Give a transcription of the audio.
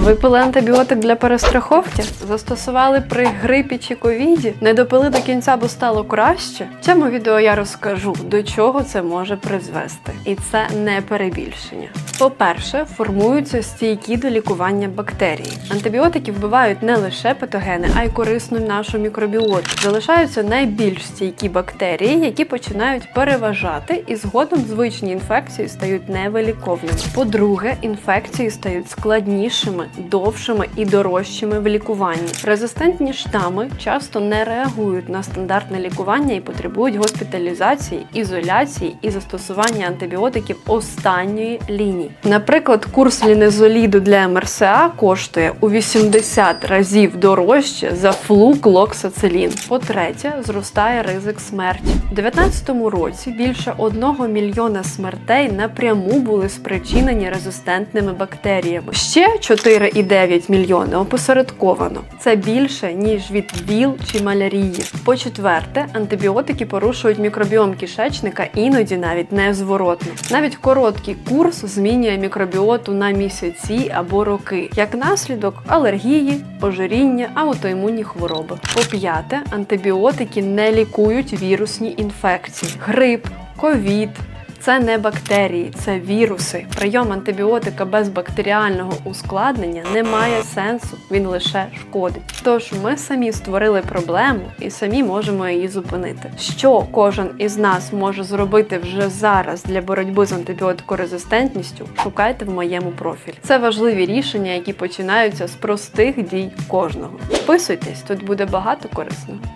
Випили антибіотик для перестраховки? Застосували при грипі чи ковіді? Не допили до кінця, бо стало краще? В цьому відео я розкажу, до чого це може призвести. І це не перебільшення. По-перше, формуються стійкі до лікування бактерій. Антибіотики вбивають не лише патогени, а й корисну нашу мікробіоту. Залишаються найбільш стійкі бактерії, які починають переважати, і згодом звичні інфекції стають невиліковними. По-друге, інфекції стають складнішими, довшими і дорожчими в лікуванні. Резистентні штами часто не реагують на стандартне лікування і потребують госпіталізації, ізоляції і застосування антибіотиків останньої лінії. Наприклад, курс лінезоліду для МРСА коштує у 80 разів дорожче за флуклоксацилін. По-третє, зростає ризик смерті. У 2019 році більше 1 мільйона смертей напряму були спричинені резистентними бактеріями. Ще 4,9 мільйони опосередковано. Це більше ніж від ВІЛ чи малярії. По-четверте, антибіотики порушують мікробіом кишечника іноді навіть незворотно. Навіть короткий курс змінює мікробіоту на місяці або роки. Як наслідок алергії, ожиріння, аутоімунні хвороби. По-п'яте, антибіотики не лікують вірусні інфекції, грип, ковід. Це не бактерії, це віруси. Прийом антибіотика без бактеріального ускладнення не має сенсу, він лише шкодить. Тож ми самі створили проблему і самі можемо її зупинити. Що кожен із нас може зробити вже зараз для боротьби з антибіотикорезистентністю, шукайте в моєму профілі. Це важливі рішення, які починаються з простих дій кожного. Вписуйтесь, тут буде багато корисного.